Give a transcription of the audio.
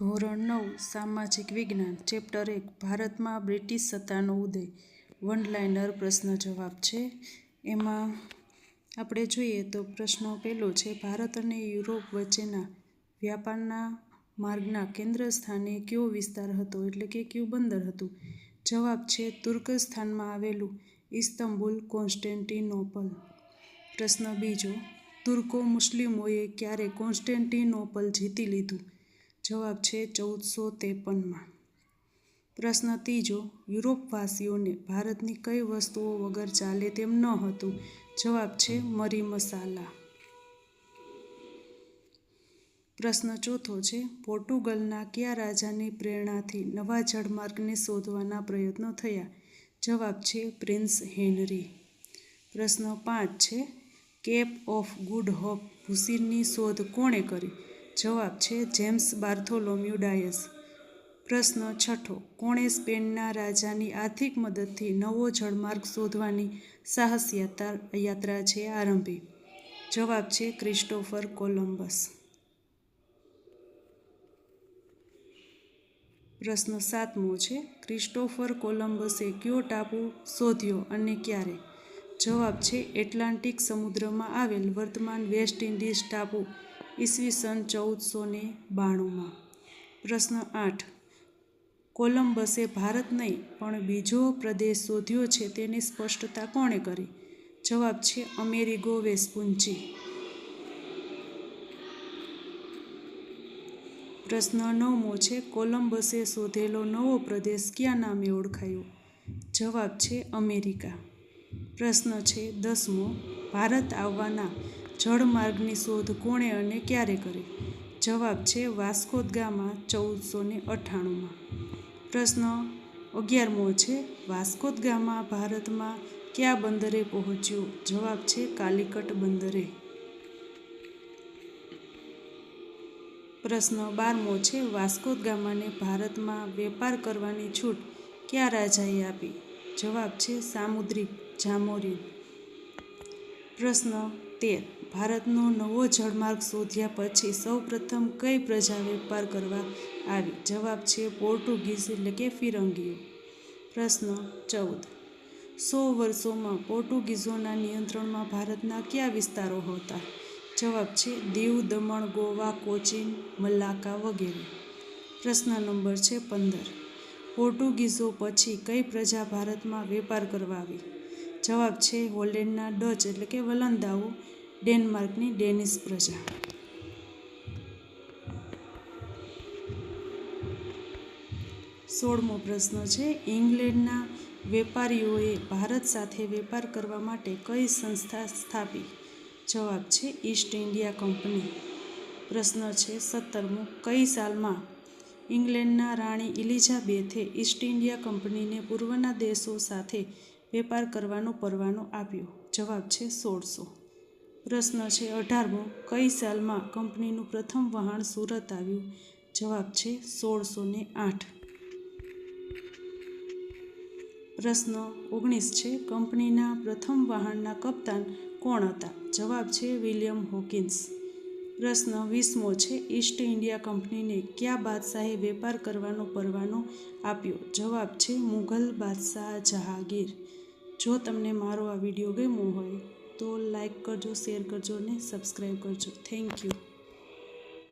ધોરણ નવ, સામાજિક વિજ્ઞાન, ચેપ્ટર એક, ભારતમાં બ્રિટિશ સત્તાનો ઉદય. વન લાઇનર પ્રશ્ન જવાબ છે. એમાં આપણે જોઈએ તો પ્રશ્ન પહેલો છે, ભારત અને યુરોપ વચ્ચેના વ્યાપારના માર્ગના કેન્દ્ર સ્થાને કયો વિસ્તાર હતો? એટલે કે કયું બંદર હતું? જવાબ છે તુર્કસ્થાનમાં આવેલું ઇસ્તંબુલ કોન્સ્ટેન્ટિનોપલ. પ્રશ્ન બીજો, તુર્કો મુસ્લિમોએ ક્યારે કોન્સ્ટેન્ટિનોપલ જીતી લીધું? જવાબ છે ચૌદસો ત્રેપનમાં. પ્રશ્ન ત્રીજો, યુરોપવાસીઓને ભારતની કઈ વસ્તુઓ વગર ચાલે તેમ ન હતું? જવાબ છે મરી મસાલા. પ્રશ્ન ચોથો છે, પોર્ટુગલના કયા રાજાની પ્રેરણાથી નવા જળમાર્ગને શોધવાના પ્રયત્નો થયા? જવાબ છે પ્રિન્સ હેનરી. પ્રશ્ન પાંચ છે, કેપ ઓફ ગુડ હોપ ભૂસીરની શોધ કોણે કરી? જવાબ છે જેમ્સ બાર્થોલોમ્યુ પ્રશ્ન છઠ્ઠો, કોણે સ્પેનના રાજાની આર્થિક મદદથી નવો જળમાર્ગ શોધવાની સાહસ યાત્રા છે આરંભી? જવાબ છે ક્રિસ્ટોફર કોલમ્બસ પ્રશ્ન સાતમો છે, ક્રિસ્ટોફર કોલમ્બસે કયો ટાપુ શોધ્યો અને ક્યારે? જવાબ છે એટલાન્ટિક સમુદ્રમાં આવેલ વર્તમાન વેસ્ટ ઇન્ડિઝ ટાપુ. ઈસવીસન ચૌદસો ને બાણુંમાં. પ્રશ્ન આઠ. કોલંબસે ભારત નહીં, પણ બીજો પ્રદેશ શોધ્યો છે તેની સ્પષ્ટતા કોણે કરી? જવાબ છે અમેરિગો વેસ્પુંચી પ્રશ્ન નવમો છે કોલમ્બસે શોધેલો નવો પ્રદેશ ક્યાં નામે ઓળખાયો? જવાબ છે અમેરિકા. પ્રશ્ન છે દસમો, ભારત આવવાના જળમાર્ગની શોધ કોણે અને ક્યારે કરી? જવાબ છે વાસ્કોદ ગામા ચૌદસો ને અઠ્ઠાણુંમાં. પ્રશ્ન અગિયારમો છે વાસ્કોદ ગામા ભારતમાં કયા બંદરે પહોંચ્યો? જવાબ છે કાલિકટ બંદરે. પ્રશ્ન બારમો છે વાસ્કોદ ગામાને ભારતમાં વેપાર કરવાની છૂટ કયા રાજાએ આપી? જવાબ છે સામુદ્રિક જામોરી પ્રશ્ન તેર ભારતનો નવો જળમાર્ગ શોધ્યા પછી સૌ પ્રથમ કઈ પ્રજા વેપાર કરવા આવી? જવાબ છે પોર્ટુગીઝ એટલે કે ફિરંગીઓ. પ્રશ્ન ચૌદ. સો વર્ષોમાં પોર્ટુગીઝોના નિયંત્રણમાં ભારતના કયા વિસ્તારો હતા? જવાબ છે દીવ, દમણ, ગોવા, કોચીન મલાકા વગેરે. પ્રશ્ન નંબર છે પંદર. પોર્ટુગીઝો પછી કઈ પ્રજા ભારતમાં વેપાર કરવા આવી? જવાબ છે હોલેન્ડના ડચ એટલે કે વલંદાઓ ડેનમાર્કની ડેનિશ પ્રજા. સોળમો પ્રશ્ન છે, ઇંગ્લેન્ડના વેપારીઓએ ભારત સાથે વેપાર કરવા માટે કઈ સંસ્થા સ્થાપી? જવાબ છે, ઈસ્ટ ઇન્ડિયા કંપની. પ્રશ્ન છે, સત્તરમો, કઈ સાલમાં ઇંગ્લેન્ડના રાણી ઇલિઝાબેથે ઈસ્ટ ઇન્ડિયા કંપનીને પૂર્વના દેશો સાથે વેપાર કરવાનો પરવાનો આપ્યો. જવાબ છે સોળસો. પ્રશ્ન છે અઢારમો, કઈ સાલમાં કંપનીનું પ્રથમ વહાણ સુરત આવ્યું? જવાબ છે સોળસો ને આઠ. પ્રશ્ન ઓગણીસ છે કંપનીના પ્રથમ વહાણના કપ્તાન કોણ હતા? જવાબ છે વિલિયમ હોકિન્સ. પ્રશ્ન વીસમો છે ઈસ્ટ ઇન્ડિયા કંપનીને કયા બાદશાહે વેપાર કરવાનો પરવાનો આપ્યો? જવાબ છે મુઘલ બાદશાહ જહાંગીર. જો તમને મારો આ વીડિયો ગમ્યો હોય તો લાઈક કરજો, શેર કરજો અને સબસ્ક્રાઈબ કરજો. Thank you.